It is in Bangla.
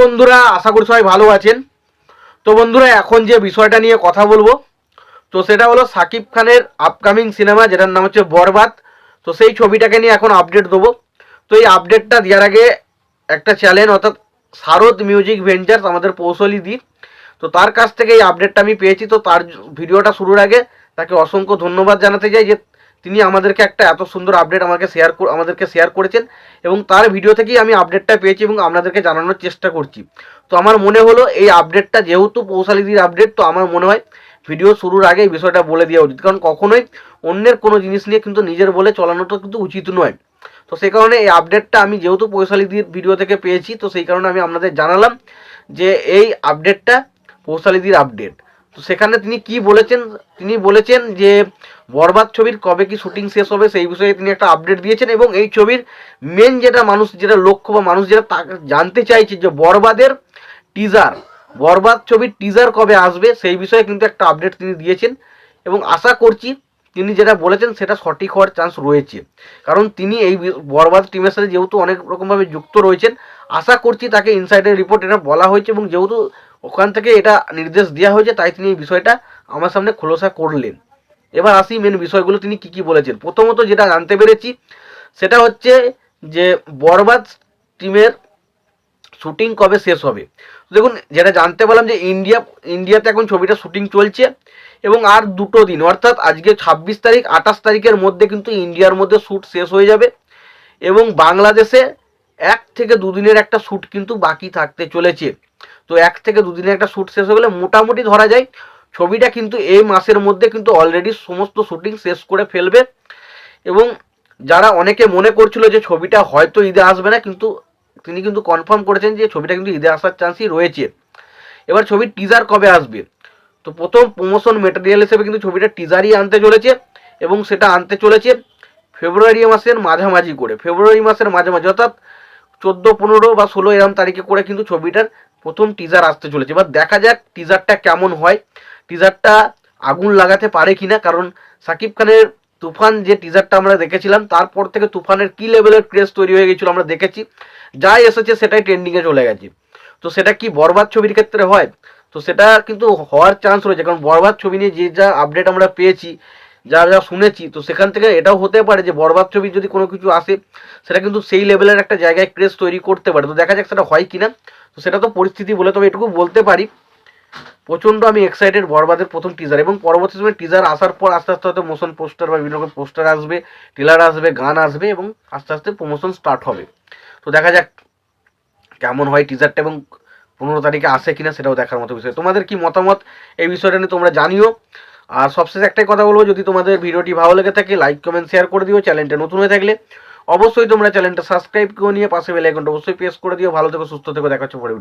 বন্ধুরা, আশা করি সবাই ভালো আছেন। তো বন্ধুরা, এখন যে বিষয়টা নিয়ে কথা বলব, তো সেটা হলো সাকিব খানের আপকামিং সিনেমা যেটার নাম হচ্ছে বরবাদ। তো সেই ছবিটাকে নিয়ে এখন আপডেট দেবো। তো এই আপডেটটা দেওয়ার আগে একটা চ্যানেল অর্থাৎ শারদ মিউজিক ভেঞ্চার্স আমাদের কৌশলী দি। তো তার কাছ থেকে এই আপডেটটা আমি পেয়েছি। তো তার ভিডিওটা শুরুর আগে তাকে অসংখ্য ধন্যবাদ জানাতে চাই যে তিনি আমাদেরকে একটা এত সুন্দর আপডেট আমাকে শেয়ার আমাদেরকে শেয়ার করেছেন এবং তার ভিডিও থেকেই আমি আপডেটটা পেয়েছি এবং আপনাদেরকে জানানোর চেষ্টা করছি। তো আমার মনে হলো এই আপডেটটা যেহেতু পৌশালিদির আপডেট তো আমার মনে হয় ভিডিও শুরুর আগে এই বিষয়টা বলে দেওয়া উচিত। কারণ কখনোই অন্যের কোনো জিনিস নিয়ে কিন্তু নিজের বলে চালানোটা কিন্তু উচিত নয়। তো সেই কারণে এই আপডেটটা আমি যেহেতু পৌশালিদির ভিডিও থেকে পেয়েছি, তো সেই কারণে আমি আপনাদের জানালাম যে এই আপডেটটা পৌশালিদির আপডেট তো সেখানে তিনি কি বলেছেন? তিনি বলেছেন যে বরবাদ ছবির কবে কি শুটিং শেষ হবে সেই বিষয়ে তিনি একটা আপডেট দিয়েছেন এবং এই ছবির মেন যেটা মানুষ, যেটা লক্ষ্য বা মানুষ যেটা জানতে চাইছে যে বরবাদের টিজার বরবাদ ছবির টিজার কবে আসবে সেই বিষয়ে কিন্তু একটা আপডেট তিনি দিয়েছেন এবং আশা করছি তিনি যেটা বলেছেন সেটা সঠিক হওয়ার চান্স রয়েছে। কারণ তিনি এই বরবাদ টিমের সাথে যেহেতু অনেক রকমভাবে যুক্ত রয়েছেন, আশা করছি তাকে ইনসাইডের রিপোর্ট এটা বলা হয়েছে এবং যেহেতু ওখান থেকে এটা নির্দেশ দেওয়া হয়েছে, তাই তিনি এই বিষয়টা আমার সামনে খোলসা করলেন। এবার আসি মেন বিষয়গুলো, তিনি কি কি বলেছেন? প্রথমত যেটা জানতে পেরেছি, সেটা হচ্ছে যে বরবাদ টিমের শুটিং কবে শেষ হবে? দেখুন, যেটা জানতে পারলাম যে ইন্ডিয়া, ইন্ডিয়াতে এখন ছবিটা শুটিং চলছে, এবং আর দুটো দিন, অর্থাৎ আজকে ছাব্বিশ তারিখ, আঠাশ তারিখের মধ্যে কিন্তু ইন্ডিয়ার মধ্যে শ্যুট শেষ হয়ে যাবে, এবং বাংলাদেশে এক থেকে দুদিনের একটা শ্যুট কিন্তু বাকি থাকতে চলেছে। তো এক থেকে দুদিনের একটা শ্যুট শেষ হয়ে গেলে মোটামুটি ধরা যায় ছবিটা কিন্তু এই মাসের মধ্যে কিন্তু অলরেডি সমস্ত শুটিং শেষ করে ফেলবে। এবং যারা অনেকে মনে করছিল যে ছবিটা হয়তো ঈদে আসবে না, কিন্তু তিনি কিন্তু কনফার্ম করেছেন যে ছবিটা কিন্তু ঈদে আসার চান্সই রয়েছে। এবার ছবির টিজার কবে আসবে? তো প্রথম প্রমোশন মেটেরিয়াল হিসেবে কিন্তু ছবিটা টিজারই আনতে চলেছে এবং সেটা আনতে চলেছে ফেব্রুয়ারি মাসের মাঝামাঝি করে। ফেব্রুয়ারি মাসের মাঝামাঝি, অর্থাৎ চোদ্দ, পনেরো বা ষোলো এরম তারিখে করে কিন্তু ছবিটার প্রথম টিজার আসতে চলেছে। এবার দেখা যাক টিজারটা কেমন হয়। টিজারটা আগুন লাগাতে পারে কিনা, কারণ সাকিব খানের তুফান যে টিজারটা আমরা দেখেছিলাম, তারপর থেকে তুফানের কি লেভেলের ক্রেজ তৈরি হয়ে গেছিল আমরা দেখেছি। যাই এসেছে, সেটাই ট্রেন্ডিংয়ে চলে গেছে। তো সেটা কি বরবাদ ছবির ক্ষেত্রে হয়? তো সেটা কিন্তু হওয়ার চান্স রয়েছে, কারণ বরবাদ ছবি নিয়ে যে যা আপডেট আমরা পেয়েছি, যা যা শুনেছি, তো সেখান থেকে এটাও হতে পারে যে বরবাদ ছবি যদি কোনো কিছু আসে, সেটা কিন্তু সেই লেভেলের একটা জায়গায় ক্রেজ তৈরি করতে পারে। তো দেখা যাক সেটা হয় কিনা। তো সেটা তো পরিস্থিতি বলে তবে এটুকু বলতে পারি। প্রচণ্ড আমি এক্সাইটেড বরবাদের প্রথম টিজার এবং পরবর্তী সময় টিজার আসার পর আস্তে আস্তে হয়তো মোশন পোস্টার বা বিভিন্ন রকম পোস্টার আসবে ট্রেলার আসবে, গান আসবে এবং আস্তে আস্তে প্রমোশন স্টার্ট হবে। তো দেখা যাক কেমন হয় টিজারটা এবং পনেরো তারিখে আসে কিনা সেটাও দেখার মতো বিষয়। তোমাদের কি মতামত এই বিষয়টা নিয়ে তোমরা জানিও। আর সবশেষে একটাই কথা বলব, যদি তোমাদের ভিডিওটি ভালো লেগে থাকে লাইক কমেন্ট শেয়ার করে দিও চ্যানেলটা নতুন হয়ে থাকলে অবশ্যই তোমরা চ্যানেলটা সাবস্ক্রাইব করে নিয়ে পাশে বেল আইকনটা অবশ্যই প্রেস করে দিও। ভালো থেকো, সুস্থ থেকো, দেখা পরে